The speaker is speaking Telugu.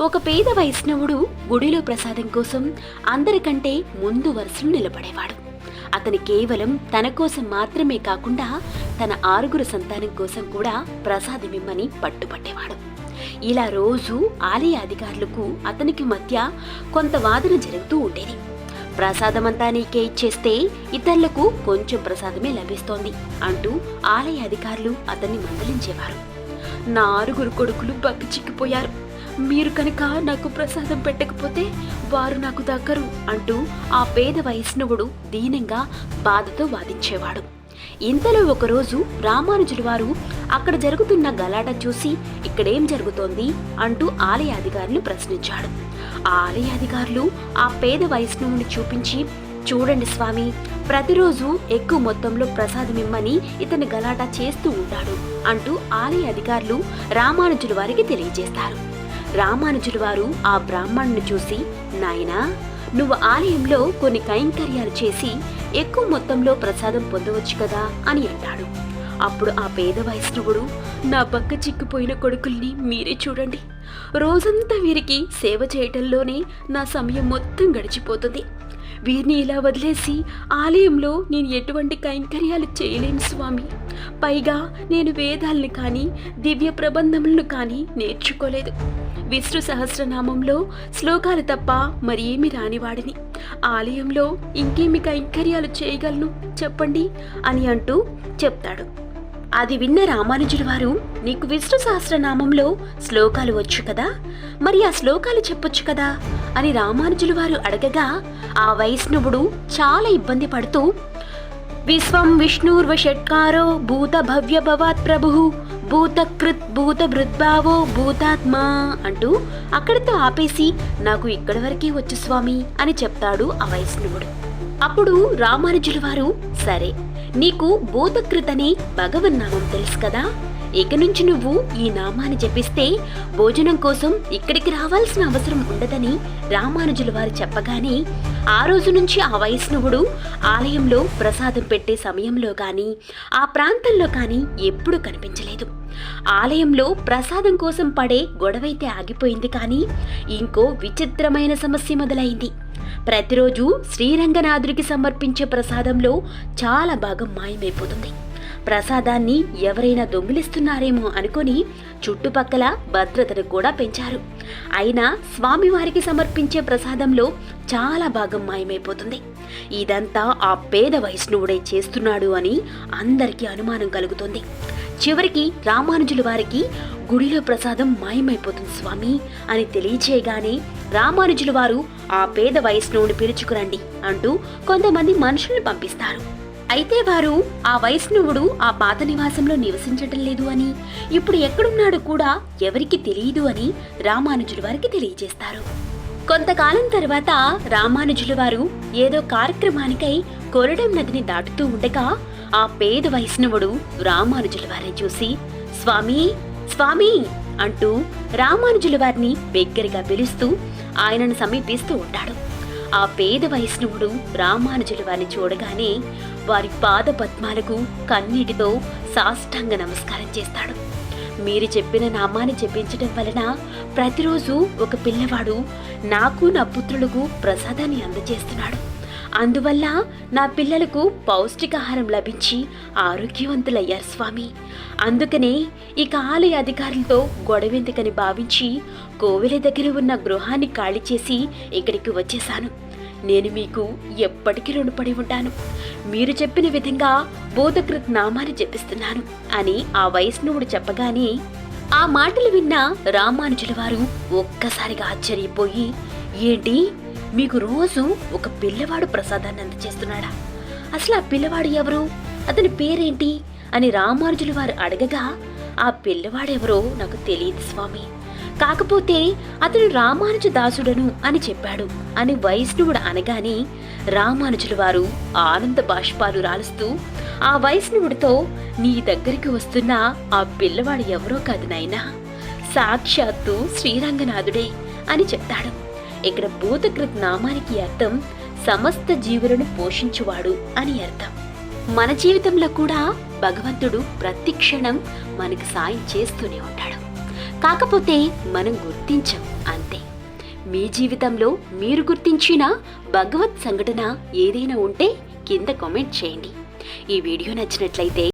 ఒక పేద వైష్ణవుడు గుడిలో ప్రసాదం కోసం అందరికంటే ముందు వరుసను నిలబడేవాడు. అతను కేవలం తన కోసం మాత్రమే కాకుండా తన ఆరుగురు సంతానం కోసం కూడా ప్రసాదమిమ్మని పట్టుపట్టేవాడు ఇలా రోజు ఆలయ అధికారులకు అతనికి మధ్య కొంత వాదన జరుగుతూ ఉండేది. ప్రసాదమంతా నీకే ఇచ్చేస్తే ఇతరులకు కొంచెం ప్రసాదమే లభిస్తోంది అంటూ ఆలయ అధికారులు అతన్ని మందలించేవారు. నా ఆరుగురు కొడుకులు బక్కి చిక్కిపోయారు మీరు కనుక నాకు ప్రసాదం పెట్టకపోతే వారు నాకు దక్కరు అంటూ ఆ పేద వైష్ణవుడు దీనంగా బాధతో వాదించేవాడు. ఇంతలో ఒకరోజు రామానుజులు వారు అక్కడ జరుగుతున్న గలాట చూసి ఇక్కడేం జరుగుతోంది అంటూ ఆలయ అధికారులు ప్రశ్నించాడు. ఆ ఆలయ అధికారులు ఆ పేద వైష్ణవుని చూపించి చూడండి స్వామి ప్రతిరోజు ఎక్కువ మొత్తంలో ప్రసాదం ఇమ్మని ఇతని గలాట చేస్తూ ఉంటాడు అంటూ ఆలయ అధికారులు రామానుజుల వారికి తెలియజేస్తారు. రామానుజుల వారు ఆ బ్రాహ్మణుని చూసి నాయనా నువ్వు ఆలయంలో కొన్ని కైంకర్యాలు చేసి ఎక్కువ మొత్తంలో ప్రసాదం పొందవచ్చు కదా అని అంటాడు. అప్పుడు ఆ పేద వైష్ణవుడు నా పక్క చిక్కుపోయిన కొడుకుల్ని మీరే చూడండి. రోజంతా వీరికి సేవ చేయటంలోనే నా సమయం మొత్తం గడిచిపోతుంది. వీరిని ఇలా వదిలేసి ఆలయంలో నేను ఎటువంటి కైంకర్యాలు చేయలేను స్వామి. పైగా నేను వేదాలను కానీ దివ్య ప్రబంధములను కానీ నేర్చుకోలేదు. విష్ణు సహస్రనామంలో శ్లోకాలు తప్ప మరేమి రానివాడిని. ఆలయంలో ఇంకేమి కైంకర్యాలు చేయగలను చెప్పండి అని అంటూ చెప్తాడు. అది విన్న రామానుజుడు వారు నీకు విష్ణు సహస్రనామంలో శ్లోకాలు వచ్చు కదా? మరి ఆ శ్లోకాలు చెప్పొచ్చు కదా? అని రామానుజుల వారు అడగగా ఆ వైష్ణవుడు చాలా ఇబ్బంది పడుతూ విశ్వం విష్ణుర్వషట్కారో భూత భవ్య భవాత్ ప్రభు భూతకృత్ భూత భృద్భావో భూతాత్మా అంటూ అక్కడితో ఆపేసి నాకు ఇక్కడి వరకే వచ్చు స్వామి అని చెప్తాడు ఆ వైష్ణవుడు. అప్పుడు రామానుజుల వారు సరే నీకు భూతకృత్ అనే భగవన్నామం తెలుసు కదా? ఇక నుంచి నువ్వు ఈ నామాన్ని జపిస్తే భోజనం కోసం ఇక్కడికి రావాల్సిన అవసరం ఉండదని రామానుజుల వారు చెప్పగానే ఆ రోజు నుంచి ఆ వైష్ణవుడు ఆలయంలో ప్రసాదం పెట్టే సమయంలో కానీ ఆ ప్రాంతంలో కానీ ఎప్పుడూ కనిపించలేదు. ఆలయంలో ప్రసాదం కోసం పడే గొడవైతే ఆగిపోయింది కానీ ఇంకో విచిత్రమైన సమస్య మొదలైంది. ప్రతిరోజు శ్రీరంగనాథుడికి సమర్పించే ప్రసాదంలో చాలా భాగం మాయమైపోతుంది. ప్రసాదాన్ని ఎవరైనా దొంగిలిస్తున్నారేమో అనుకొని చుట్టుపక్కల భద్రతను కూడా పెంచారు. అయినా స్వామివారికి సమర్పించే ప్రసాదంలో చాలా భాగం మాయమైపోతుంది. ఇదంతా ఆ పేద వైష్ణవుడే చేస్తున్నాడు అని అందరికీ అనుమానం కలుగుతుంది. చివరికి రామానుజుల వారికి గుడిలో ప్రసాదం మాయమైపోతుంది స్వామి అని తెలియచేయగానే రామానుజుల వారు ఆ పేద వైష్ణవుని పిలుచుకురండి అంటూ కొంతమంది మనుషుల్ని పంపిస్తారు. అయితే వారు ఆ వైష్ణవుడు ఆ పాత నివాసంలో నివసించటం లేదు అని ఇప్పుడు ఎక్కడున్నాడు కూడా ఎవరికి తెలియదు అని రామానుజుల వారికి తెలియజేస్తారు. కొంతకాలం తర్వాత రామానుజుల వారు ఏదో కార్యక్రమానికై కొరడం నదిని దాటుతూ ఉండగా ఆ పేద వైష్ణవుడు రామానుజుల వారిని చూసి స్వామి స్వామి అంటూ రామానుజుల వారిని బిగ్గరగా పిలుస్తూ ఆయనను సమీపిస్తూ ఉంటాడు. ఆ పేద వైష్ణవుడు రామానుజుల వారిని చూడగానే వారి పాద పద్మాలకు కన్నీటితో సాష్టాంగ నమస్కారం చేస్తాడు. మీరు చెప్పిన నామాన్ని చెప్పించడం వలన ప్రతిరోజు ఒక పిల్లవాడు నాకు నా పుత్రులకు ప్రసాదాన్ని అందజేస్తున్నాడు. అందువల్ల నా పిల్లలకు పౌష్టికాహారం లభించి ఆరోగ్యవంతులయ్యారు స్వామి. అందుకనే ఇక ఆలయ అధికారులతో గొడవెందుకని భావించి కోవెల దగ్గర ఉన్న గృహాన్ని ఖాళీ చేసి ఇక్కడికి వచ్చేశాను. నేను మీకు ఎప్పటికీ రుణపడి ఉంటాను. మీరు చెప్పిన విధంగా బోధకృత్ నామాన్ని జపిస్తున్నాను అని ఆ వైష్ణవుడు చెప్పగానే ఆ మాటలు విన్న రామానుజుల వారు ఒక్కసారిగా ఆశ్చర్యపోయి ఏంటి? మీకు రోజు ఒక పిల్లవాడు ప్రసాదాన్ని అందజేస్తున్నాడా అసలు ఆ పిల్లవాడు ఎవరు? అతని పేరేంటి? అని రామానుజుల వారు అడగగా ఆ పిల్లవాడెవరో నాకు తెలియదు స్వామి. కాకపోతే అతను రామానుజ దాసుడను అని చెప్పాడు అని వైష్ణవుడు అనగానే రామానుజుల వారు ఆనంద బాష్పాలు రాలుస్తూ ఆ వైష్ణవుడితో నీ దగ్గరికి వస్తున్న ఆ పిల్లవాడు ఎవరో కాదు నాయనా. సాక్షాత్తు శ్రీరంగనాథుడే అని చెప్తాడు. ఇక్కడ భూతకృత్ నామానికి అర్థం సమస్త జీవులను పోషించువాడు అని అర్థం. మన జీవితంలో కూడా భగవంతుడు ప్రతి క్షణం మనకు సాయం చేస్తూనే ఉంటాడు. కాకపోతే మనం గుర్తించం అంతే. మీ జీవితంలో మీరు గుర్తించిన భగవత్ సంఘటన ఏదైనా ఉంటే కింద కామెంట్ చేయండి. ఈ వీడియో నచ్చినట్లయితే